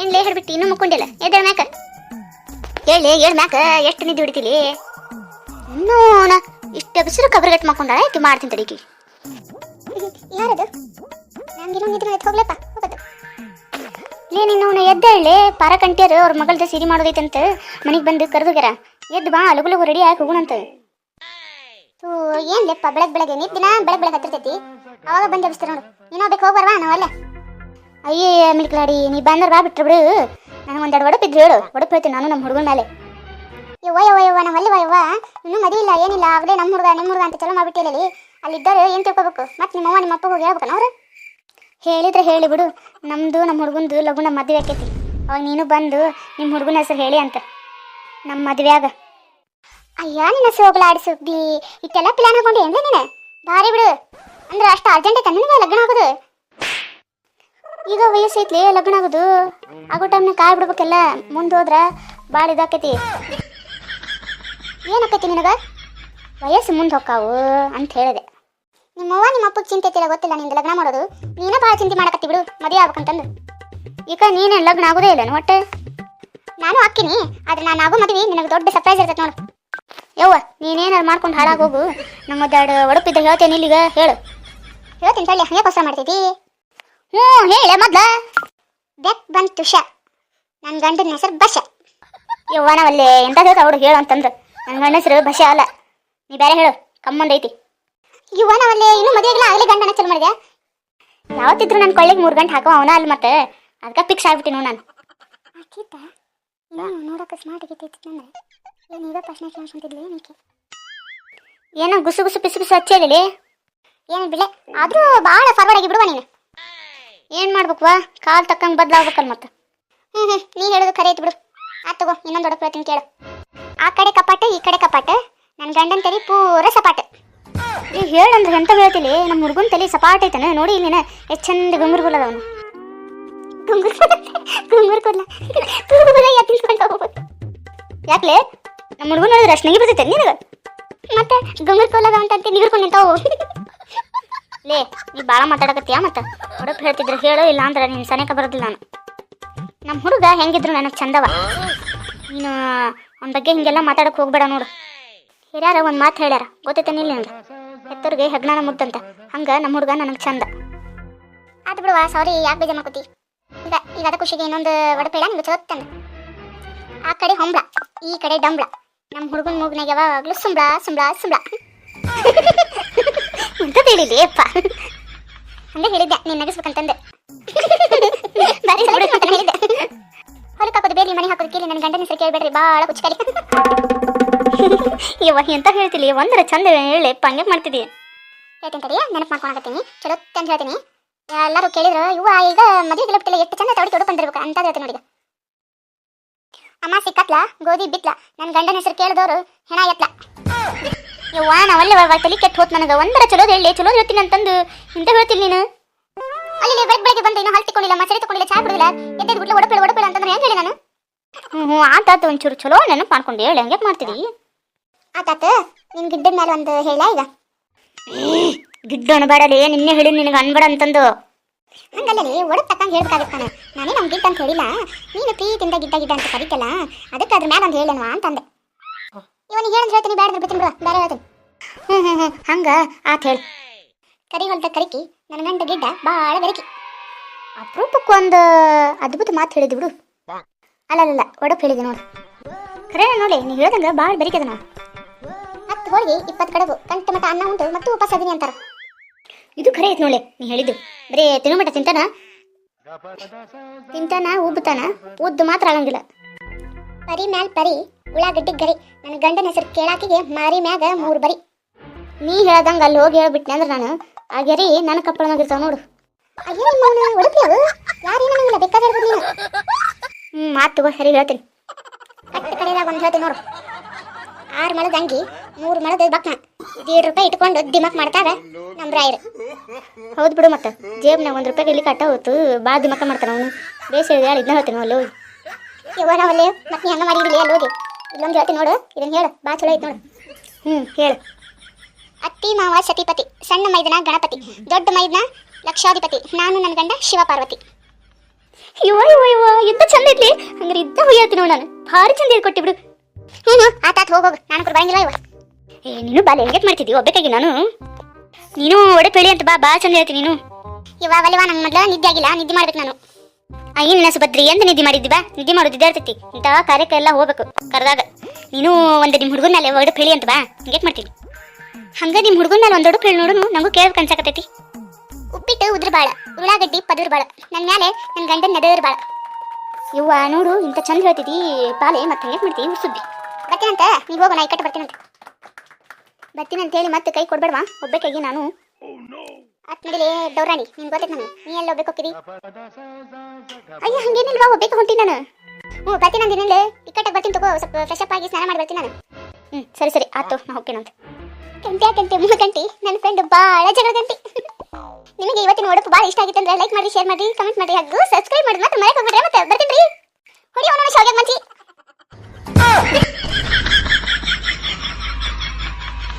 ಏನ್ ಲೇ ಹೇಳ್ಬಿಟ್ಟು, ಇನ್ನೂ ಮುಕ್ಕೊಂಡಿಲ್ಲ. ಎದ್ರ ಮ್ಯಾಕ. ಹೇಳಿ, ಹೇಳ್ ಮ್ಯಾಕ, ಎಷ್ಟು ನಿದ್ದೆ ಹೊಡಿತೀಲಿ? ಇನ್ನೂ ನಾ, ಇಷ್ಟ ಬಿಸಿರು ಕಬರ್ಗಟ್ಟು ಮಾಡ್ಕೊಂಡಾಳ ಆಯ್ತು, ಮಾಡ್ತೀನಿ ತಡೀಕಿ ಯಾರದು? ನಮ್ಗಿರೋ ನಿದ್ರೆ ಆಯ್ತು ಹೋಗ್ಲಪ್ಪ, ಹೋಗದು. ಲೇ, ನಿನ್ನ ಎದ್ದೇಳಿ ಪಾರ ಕಂಟಿಯರು ಅವ್ರ ಮಗಳ್ದ ಸಿರಿ ಮಾಡೋದೈತಂತ ಮನೆಗೆ ಬಂದು ಕರೆದೋಗ್ಯಾರ. ಎದ್ದು ಬಾ, ಲಗು ಲಗು ರೆಡಿ ಆಗಿ ಹೋಗೋಣಂತ. ತೂ ಏನ್ ಬೆಳಗ್ಗೆ ಬೆಳಗ್ ಬೆಳಗ್ಗೆ, ನಿದ್ದಿನ ದಿನ ಬೆಳಗ್ ಬೆಳಗ್ಗೆ ಹತ್ತಿರ್ತೈತಿ. ಅವಾಗ ಬಂದು ಎಬ್ಸ್ತಾರ ನೋಡು. ನೀನು ಬೇಕು ನಾವು ನಾವಲ್ಲ ಅಯ್ಯೇ ಮಿಡ್ಕಲಾಡಿ ನೀ ಬಂದ್ರೆ ಬಾ ಬಿಟ್ರು ಬಿಡು. ನನಗೆ ಒಂದೆರಡು ಒಡಪ್ ಇದ್ರೆ ಹೇಳು. ಒಡಪ್ ಹೇಳ್ತೀನಿ ನಾನು ನಮ್ಮ ಹುಡುಗನ ಮೇಲೆ ಯವ್ವ ಯವ್ವ ಯವ್ವ ನಮ್ಮ ಅಲ್ಲಿವ, ಯವ್ವ? ಇನ್ನೂ ಮದುವೆ ಇಲ್ಲ, ಏನಿಲ್ಲ ಆಗಲೇ ನಮ್ಮ ಹುಡುಗ ನಿಮ್ಮ ಹುಡುಗ ಅಂತ ಚಲೋ ಅಲ್ಲಿ. ಅಲ್ಲಿದ್ದಾರೆ ಏನು ತಿಳ್ಕೊಬೇಕು? ಮತ್ತೆ ನಿಮ್ಮ ಅವ್ವ ನಿಮ್ಮ ಅಪ್ಪಗೆ ಹೋಗಿ ಹೇಳ್ಬೇಕು ಅವ್ರು? ಹೇಳಿದ್ರೆ ಹೇಳಿ ಬಿಡು. ನಮ್ಮದು ನಮ್ಮ ಹುಡುಗಂದು ಲಗುನ ಮದುವೆ ಆಕೈತಿ. ಅವಾಗ ನೀನು ಬಂದು ನಿಮ್ಮ ಹುಡುಗನ ಹೆಸರು ಹೇಳಿ ಅಂತ. ನಮ್ಮ ಮದುವೆಯಾಗ ಅಯ್ಯ, ನಿನ್ನ ಸೋಗ್ಲಾಡಿ ಸುದ್ದಿ. ಇಟ್ಟೆಲ್ಲ ಪ್ಲಾನ್ ಹಾಕೊಂಡೆ ಅಂದ್ರೆ ನೀನು? ಭಾರಿ ಬಿಡು. ಅಂದ್ರೆ ಅಷ್ಟು ಅರ್ಜೆಂಟ್ ಐತೆ ನಿನಗೆ ಲಗ್ನ ಆಗೋದು? ಈಗ ವಯಸ್ಸೈತ್ಲಿ, ಲಗ್ನ ಆಗೋದು. ಆಗೋ ಟೈಮ್ನಾಗ ಕಾಯ್ ಬಿಡ್ಬೇಕಲ್ಲ, ಮುಂದೆ ಹೋದ್ರ ಭಾಳ ಇದಾಕೈತಿ ಏನಾಕೈತಿ ನಿನಗ? ವಯಸ್ಸು ಮುಂದೆ ಹೊಕ್ಕಾವು ಅಂತ ಹೇಳಿದೆ. ನಿಮ್ಮವ್ವ ನಿಮ್ಮ ಅಪ್ಪಗೆ ಚಿಂತೆ ಐತಿಲ್ಲ, ಗೊತ್ತಿಲ್ಲ ನಿಂದ ಲಗ್ನ ಮಾಡೋದು. ನೀನೇ ಭಾಳ ಚಿಂತೆ ಮಾಡಕತ್ತಿ ಬಿಡು, ಮದುವೆ ಆಗ್ಬೇಕಂತಂದು. ಈಗ ನೀನೇ ಲಗ್ನ ಆಗೋದೇ ಇಲ್ಲ ಒಟ್ಟೆ? ನಾನು ಹಾಕಿನಿ ಆದ್ರೆ ನಾನು ಆಗೋ ಮದುವೆ ನಿನಗೆ ದೊಡ್ಡ ಸರ್ಪ್ರೈಸ್ ಇರ್ತೈತೆ ನೋಡು. ಯವ್ವ, ನೀನೇನಾರು ಮಾಡ್ಕೊಂಡು ಹಾಳಾಗಿ ಹೋಗು. ನಮ್ಮದೆರಡು ಒಡಪಿದ್ರೆ ಹೇಳ್ತೇನೆ ಇಲ್ಲಿಗ, ಹೇಳು. ಹೇಳ್ತೀನಿ ಹೇಳಿ ಹಂಗೆ ಕಸ ಮಾಡ್ತೈತಿ ಹ್ಞೂ ಹೇಳೆ ಮೊದ್ಲ ಬೆಕ್ ಬಂತು ತುಷ. ನನ್ನ ಗಂಡನ ಹೆಸರು ಬಶ. ಯವ್ವನ ನಾವಲ್ಲೇ ಎಂತ ಹೇಳ್ತ ಅವ್ರು ಹೇಳು ಅಂತಂದ್ರೆ. ನನ್ನ ಗಂಡನ ಹೆಸರು ಬಶ ಅಲ್ಲ. ನೀ ಬೇರೆ ಹೇಳು ಕಮ್ಮಂದೈತಿ ಯುವನ ನಾವಲ್ಲೇ ಇನ್ನೂ ಮದುವೆಗಿಲ್ಲ ಆಗಲೇ ಗಂಡನ ಚಲ್ ಮಾಡಿದೆ. ಯಾವತ್ತಿದ್ರು ನನ್ನ ಕೊಳ್ಳಿಗೆ ಮೂರು ಗಂಟೆ ಹಾಕೋ ಅವನ ಅಲ್ಲಿ ಮತ್ತೆ ಅದಕ್ಕೆ ಫಿಕ್ಸ್ ಆಗ್ಬಿಟ್ಟಿನಿ ನಾನು. ಆಕೀತ ನೋಡಕ್ಕೆ ಸ್ಮಾರ್ಟ್ ಆಗೈತಿ ಏನು ಈಗ ಪ್ರಶ್ನೆ ಕೇಳ್ಕೊಂತಿದ್ಲಿ ಏನಕ್ಕೆ ಏನೋ ಗುಸು ಗುಸು ಪಿಸು ಪಿಸು ಹೇಳಿ ಏನು ಬಿಳೆ? ಆದರೂ ಭಾಳ ಫಾರ್ವರ್ಡ್ ಆಗಿ ಬಿಡುವ ನೀನು. ಏನು ಮಾಡ್ಬೇಕವಾ ಕಾಲ್ ತಕ್ಕಂಗೆ ಬದಲಾಗ್ಬೇಕಲ್ಲ ಮತ್ತೆ. ಹ್ಞೂ ಹ್ಞೂ ನೀ ಹೇಳೋದು ಖರೆ ಐತಿ ಬಿಡು. ಆ, ತಗೋ, ಇನ್ನೊಂದು ದೊಡ್ಡ ಹೇಳ್ತೀನಿ ಕೇಳು. ಆ ಕಡೆ ಕಪಾಟ, ಈ ಕಡೆ ಕಪಾಟ ನನ್ನ ಗಂಡನ ತಲೆ ಪೂರ ಸಪಾಟ. ನೀ ಹೇಳಂದ್ರೆ ಎಂತ ಹೇಳ್ತಿಲಿ? ನಮ್ಮ ಹುಡುಗನ ತಲೆ ಸಪಾಟ ಐತನ? ನೋಡಿ ಇಲ್ಲಿನ, ಎಷ್ಟು ಚಂದ ಗುಂಗುರ್ ಕೂಲ ಅವನು. ಗುಂಗುರ್ ಗುಂಗುರ್ ಎತ್ತಿಸ್ಕೊಂಡು ಹೋಗ್ಬೇಕು ಯಾಕ್ಲೆ? ನಮ್ಮ ಹುಡುಗನ ನೋಡಿದ್ರೆ ಅಷ್ಟು ನೆಗಿ ಬರ್ತೈತೆ ನಿನಗೆ? ಮತ್ತೆ ಗುಂಗುರ್ ಕೊಲ್ಲದ ಅಂತ ನಿಗಿರ್ಕೊಂಡು ನಿಂತಾವು. ಲೇ, ನೀ ಭಾಳ ಮಾತಾಡಕತ್ತೀಯ ಮತ್ತೆ? ಹುಡುಗ ಹೇಳ್ತಿದ್ರು ಹೇಳು ಇಲ್ಲ ಅಂದ್ರೆ ನಿನ್ನ ಸನೇಕ ಬರೋದಿಲ್ಲ ನಾನು. ನಮ್ಮ ಹುಡುಗ ಹೆಂಗಿದ್ರು ನನಗೆ ಚಂದವ. ನೀನು ಅವನ ಬಗ್ಗೆ ಹಿಂಗೆಲ್ಲ ಮಾತಾಡಕ್ಕೆ ಹೋಗ್ಬೇಡ ನೋಡು. ಹಿರಿಯಾರ ಒಂದು ಮಾತು ಹೇಳ್ಯಾರ, ಗೊತ್ತೈತೆ ನಿಲ್ಲ ನಿನಗೆ? ಹೆತ್ತವ್ರಿಗೆ ಹೆಗ್ನಾನ ಮುದ್ದಂತ ಹಂಗೆ ನಮ್ಮ ಹುಡುಗ ನನಗೆ ಚಂದ. ಆತು ಬಿಡುವ ಸಾರಿ ಯಾಕೆ ಬೇಜಾರು ಮಾಡ್ಕೋತಿ? ಈಗ ಈಗ ಅದ ಖುಷಿಗೆ ಇನ್ನೊಂದು ಒಡಪೇಡ ನಿಮ್ಗೆ ಚಲೋ ತಂದ. ಆ ಕಡೆ ಹೊಂಬ್ಳ, ಈ ಕಡೆ ಡಂಬ್ಳ. ನಮ್ಮ ಹುಡುಗನ ಮೂಗ್ನಾಗ ಯಾವಾಗಲೂ ಸುಂಬ್ಳ ಸುಂಬ್ಳ ಸುಂಬ್ಳ. ಅಂತ ಹೇಳಿದೆ ಅಪ್ಪ ಹಂಗೆ ಹೇಳಿದ್ದೆ, ನೀನ್ ನಗಿಸ್ಬೇಕಂತಂದೆ. ಬಾರಿ ಬಿಡು ಅಂತ ಹೇಳಿದ್ದೆ. ಹೊಲಕ್ಕೆ ಹಾಕೋದು ಬೇರೆ ಮನೆ ಹಾಕೋದು ಕೇಳಿ ನನ್ನ ಗಂಡನ ಹೆಸರು ಕೇಳಬೇಡ್ರಿ ಭಾಳ ಹುಚ್ಕರಿ ಇವ ಎಂತ ಹೇಳ್ತಿಲಿ ಒಂದರ ಚಂದ ಹೇಳಿ ಹಂಗೆ ಮಾಡ್ತಿದ್ದಿ? ಹೇಳ್ತೀನಿ ನೆನಪು ಮಾಡ್ಕೊಳಕತ್ತೀನಿ ಚಲೋ ಅಂತ ಹೇಳ್ತೀನಿ. ಎಲ್ಲರೂ ಕೇಳಿದ್ರು ಇವ ಈಗ ಮದುವೆ ಗೆಲ್ಲ ಎಷ್ಟು ಚಂದ ತವಡಿ ತೊಡು ಬಂದಿರ್ಬೇಕು ಅಂತ ಹೇಳ್ತೀನಿ ನೋಡಿ ಅಮ್ಮ ಸಿಕ್ಕತ್ಲ, ಗೋಧಿ ಬಿತ್ಲ ನನ್ನ ಗಂಡನ ಹೆಸರು ಕೇಳಿದವರು ಹೆಣ ಎತ್ಲ. ಯವ್ವ ನಾವಲ್ಲೇ ಬಾಬಾ ತಲೆ ಕೆಟ್ಟ ಹೋತ್ ನನಗೆ. ಒಂದರ ಚಲೋದು ಹೇಳಿ ಚಲೋ ಹೇಳ್ತೀನಿ ಅಂತಂದು. ಇಂತ ಹೇಳ್ತೀನಿ ನೀನು. ಅಲ್ಲಿ ಬೆಳಗ್ಗೆ ಬೆಳಗ್ಗೆ ಬಂದು ಇನ್ನೂ ಹಲ್ ಕೊಡಿಲ್ಲ ಮಸರಿ ತಗೊಂಡಿಲ್ಲ ಚಾ ಕುಡಿಲ್ಲ ಎದ್ದೆ ಗುಡ್ಲ ಒಡಪೇಳ ಒಡಪೇಳ ಅಂತಂದ್ರೆ ಹೆಂಗೆ ಹೇಳಿ ನಾನು? ಹ್ಞೂ ಆತಾತು ಒಂಚೂರು ಚಲೋ ನೆನಪು ಮಾಡ್ಕೊಂಡು ಹೇಳಿ ಹಂಗೆ ಮಾಡ್ತೀರಿ ಆತಾತ ನಿನ್ ಗಿಡ್ಡದ ಮೇಲೆ ಒಂದು ಹೇಳ ಈಗ. ಗಿಡ್ಡ ಅನ್ಬೇಡಲಿ ನಿನ್ನೆ ಹೇಳಿ ನಿನಗೆ ಅನ್ಬೇಡ ಅಂತಂದು. ಹಂಗಲ್ಲೇ ಒಡಕ್ ತಕ್ಕಂಗೆ ಹೇಳ್ಬೇಕಾಗಿತ್ತಾನೆ ನಾನೇ ನಮ್ಮ ಗಿಡ್ಡ ಅಂತ ಹೇಳಿಲ್ಲ. ನೀನು ಪ್ರೀತಿಯಿಂದ ಗಿಡ್ಡ ಗಿಡ್ಡ ಅಂತ ಕರಿತಲ್ಲ ಅದಕ್ಕೆ ಅದ್ರ ಮೇಲೆ ಒಂದು ಹೇಳೇನುವ ಅಂತಂದೆ. ಇವನಿಗೆ ಹೇಳಿದ್ರೆ ಹೇಳ್ತೀನಿ ಬೇಡ ಬಿಡ್ತೀನಿ ಬಿಡು, ಬೇರೆ ಹೇಳ್ತೀನಿ. ಹ್ಞೂ ಹಂಗ, ಆತ್ ಹೇಳಿ. ಕರಿ ಹೊಲ್ದ ಕರಿಕಿ, ನನ್ನ ಗಂಡ ಗಿಡ್ಡ ಭಾಳ ಬೆರಕಿ ಅಪರೂಪಕ್ಕೊಂದು ಅದ್ಭುತ ಮಾತು ಹೇಳಿದ್ವಿ ಬಿಡು. ಅಲ್ಲಲ್ಲ ಒಡಪ್ ಹೇಳಿದೆ ನೋಡು. ಕರೆ ನೋಡಿ ನೀ ಹೇಳ್ದಂಗೆ ಭಾಳ ಬೆರಿಕದ ನಾವು ಹತ್ತು ಹೋಳಿಗೆ ಇಪ್ಪತ್ತು ಕಡಬು ಕಂಟ ಮಟ ಅನ್ನ ಉಂಟು ಮತ್ತು ಉಪವಾಸ ಅದೀನಿ ಅಂತಾರ. ಇದು ಖರೆ ಐತೆ ನೋಡಿ ನೀ ಹೇಳಿದ್ದು. ಬರೀ ತಿನ್ನು ಮಟ ತಿಂತಾನ? ತಿಂತಾನ ಉಬ್ಬತಾನ ಉದ್ದು ಮಾತ್ರ ಆಗಂಗಿಲ್ಲ. ಪರಿ ಮ್ಯಾಲ್ ಪರಿ ಉಳ್ಳಾಗಡ್ಡಿ ಗರಿ. ನನ್ನ ಗಂಡನ ಹೆಸರು ಕೇಳಾಕಿಗೆ ಮಾರಿ ಮ್ಯಾಗ ಮೂರು ಬರಿ. ನೀ ಹೇಳ್ದಂಗ ಅಲ್ಲಿ ಹೋಗಿ ಹೇಳ್ಬಿಟ್ನೆ ಅಂದ್ರೆ ನಾನು, ಆ ಗೆರಿ ನನ್ನ ಕಪ್ಪಳನಾಗಿರ್ತಾವ ನೋಡು. ಬೇಕಾದ್ರೆ ಮಾತು ಸರಿ ಹೇಳ್ತೀನಿ. ಕಟ್ಟ ಕಡೆದಾಗ ಒಂದು ಹೇಳ್ತೀನಿ ನೋಡು. ಆರು ಮಳದ ಅಂಗಿ, ಮೂರು ಮಳದ ಬಕ್ನ. ದೇಡ್ ರೂಪಾಯಿ ಇಟ್ಕೊಂಡು ದಿಮಕ್ ಮಾಡ್ತಾರ ನಮ್ಮ ರಾಯರು. ಹೌದು ಬಿಡು ಮತ್ತೆ. ಜೇಬ್ನಾಗ ಒಂದು ರೂಪಾಯಿ ಇಲ್ಲಿ ಕಟ್ಟ ಹೋತು ಭಾಳ ದಿಮಕ್ಕ ಮಾಡ್ತಾನೆ ಅವನು. ಬೇಸಿಗೆ ಇದನ್ನ ಹೇಳ್ತೀನಿ ಅಲ್ಲಿ ಹೋಗಿ. ಇವ ನಾವಲ್ಲಿ ಮತ್ತೆ ಹೆಂಗ ಮಾಡಿ ಅಲ್ಲಿ ಹೋಗಿ. ಇಲ್ಲೊಂದು ಹೇಳ್ತೀನಿ ನೋಡು ಇದನ್ನ ಹೇಳು ಬಾ ಚಲೋ ಐತೆ ನೋಡು. ಹ್ಞೂ ಹೇಳು. ಅತ್ತಿ ಮಾವ ಸತಿಪತಿ ಸಣ್ಣ ಮೈದನ ಗಣಪತಿ ದೊಡ್ಡ ಮೈದನ ಲಕ್ಷಾಧಿಪತಿ ನಾನು ನನ್ನ ಗಂಡ ಶಿವ ಪಾರ್ವತಿ ಇವ ಇವ ಇವ ಎಂತ ಚಂದ ಐತ್ಲಿ ಹಂಗಾರೆ ಇದ್ದ ಹುಯ್ಯಾತಿ ನೋಡ್ ನಾನು. ಭಾರಿ ಚಂದ ಕೊಟ್ಟಿ ಬಿಡು. ಹ್ಞೂ ಹ್ಞೂ ಹೋಗ ಹೋಗ ಹೋಗೋಗು ನಾನು ಕೂಡ ಬರಂಗಿಲ್ಲ ಇವ ಏ ನೀನು ಬಾಲ್ ಹೆಂಗೇಟ್ ಮಾಡ್ತಿದ್ದಿ? ಒಬ್ಬಕಾಗಿ ನಾನು? ನೀನು ಒಡೆ ಪೇಳಿ ಅಂತ ಬಾ ಬಾ ಚಂದ ಹೇಳ್ತೀನಿ ನೀನು. ಇವ ಅವಲಿವ ನಂಗೆ ಮೊದ್ಲ ನಿದ್ದೆ ಆಗಿಲ್ಲ ನಿದ್ದೆ ಮಾಡ್ಬೇಕು ನಾನು. ನಿನ್ನ ಸುಭದ್ರಿ ಅಂತ ನಿದ್ದೆ ಮಾಡಿದ್ದಿ ಬಾ? ನಿಧಿ ಮಾಡೋದು ಇದ್ದೇ ಇರ್ತೈತಿ ಇಂಥ ಕಾರ್ಯಕ್ಕೆ ಎಲ್ಲ ಹೋಗ್ಬೇಕು ಕರೆದಾಗ. ನೀನು ಒಂದು ನಿಮ್ಮ ಹುಡುಗನ ಮೇಲೆ ಒಡೆ ಪೇಳಿ ಅಂತ ಬಾ. ಹಿಂಗೇಟ್ ಮಾಡ್ತೀನಿ. ಹಂಗ ನಿಮ್ಮ ಹುಡುಗನ ಮೇಲೆ ಒಂದು ಒಂದೊಡು ಪೇಳಿ ನೋಡು ನಂಗೂ ಕೇಳ್ಬೇಕು ಅನ್ಸಕತ್ತೈತಿ. ಉಪ್ಪಿಟ್ಟು ಉದ್ರ ಬಾಳ, ಉಳ್ಳಾಗಡ್ಡಿ ಪದರ್ ಬಾಳ ನನ್ನ ಮೇಲೆ ನನ್ನ ಗಂಡನ ನೆದರ್ ಬಾಳ. ಇವ್ವ ನೋಡು, ಇಂಥ ಚಂದ ಹೇಳ್ತಿದ್ದಿ ಪಾಲೆ, ಮತ್ತೆ ಹಂಗೆ ಮಾಡ್ತೀನಿ ಸುದ್ದಿ. ಬರ್ತೀನಂತ? ನೀವು ಹೋಗೋಣ ಇಕ್ಕಟ್ಟು ಬರ್ತೀನಂತ ಬರ್ತೀನಂತ. ಹೇಳಿ ಮತ್ತೆ ಕೈ ಕೊಡ್ಬೇಡವಾ? ಒಬ್ಬಕ್ಕಾಗಿ ನಾನು ಅತ್ ನಡಿಲಿ, ಡೌರಾಣಿ ನಿನ್ ಗೊತ್ತೈತೆ ನನಗೆ. ನೀ ಎಲ್ಲ ಹೋಗ್ಬೇಕು ಹೋಗ್ತೀರಿ ಅಯ್ಯ, ಹಂಗೇನಿಲ್ವಾ ಹೋಗ್ಬೇಕು ಹೊಂಟಿ ನಾನು. ಹ್ಞೂ, ಬರ್ತೀನಿ ಅಂದಿನಿಲ್ಲ ಇಕ್ಕಟ್ಟಿಗೆ ಬರ್ತೀನಿ ತಗೋ, ಸ್ವಲ್ಪ ಫ್ರೆಶ್ ಅಪ್ ಆಗಿ ಸ್ನಾನ ಮಾಡಿ ಬರ್ತೀನಿ ನಾನು. ಹ್ಞೂ, ಸರಿ ಸರಿ, ಆತು, ನಾ ಹೋಗ್ತೀನಂತ ಗಂಟೆ ಗಂಟೆ ಮೂರು ಗಂಟೆ ನನ್ನ ಫ್ರೆಂಡ್ ಭಾಳ ಜಗಳ ಗಂಟೆ. ನಿಮಗೆ ಇವತ್ತಿನ ಉಡುಪು ಭಾಳ ಇಷ್ಟ ಆಗಿತ್ತು ಅಂದ್ರೆ ಲೈಕ್ ಮಾಡಿ ಶೇರ್ ಮಾಡಿ ಕಮೆಂಟ್ ಮಾಡಿ ಹಾಗೂ ಸಬ್ಸ್ಕ್ರೈಬ್ ಮಾಡಿ ಮತ್ತೆ ಮರೆಯಕ್ಕೆ ಹೋಗ್ಬಿಟ್ರೆ ಮತ್ತೆ ಬರ್ತೀನಿ ರೀ. ಹೊಡಿ ಅವನ ಶಾವ್ಗೆ ಮಂಚಿ.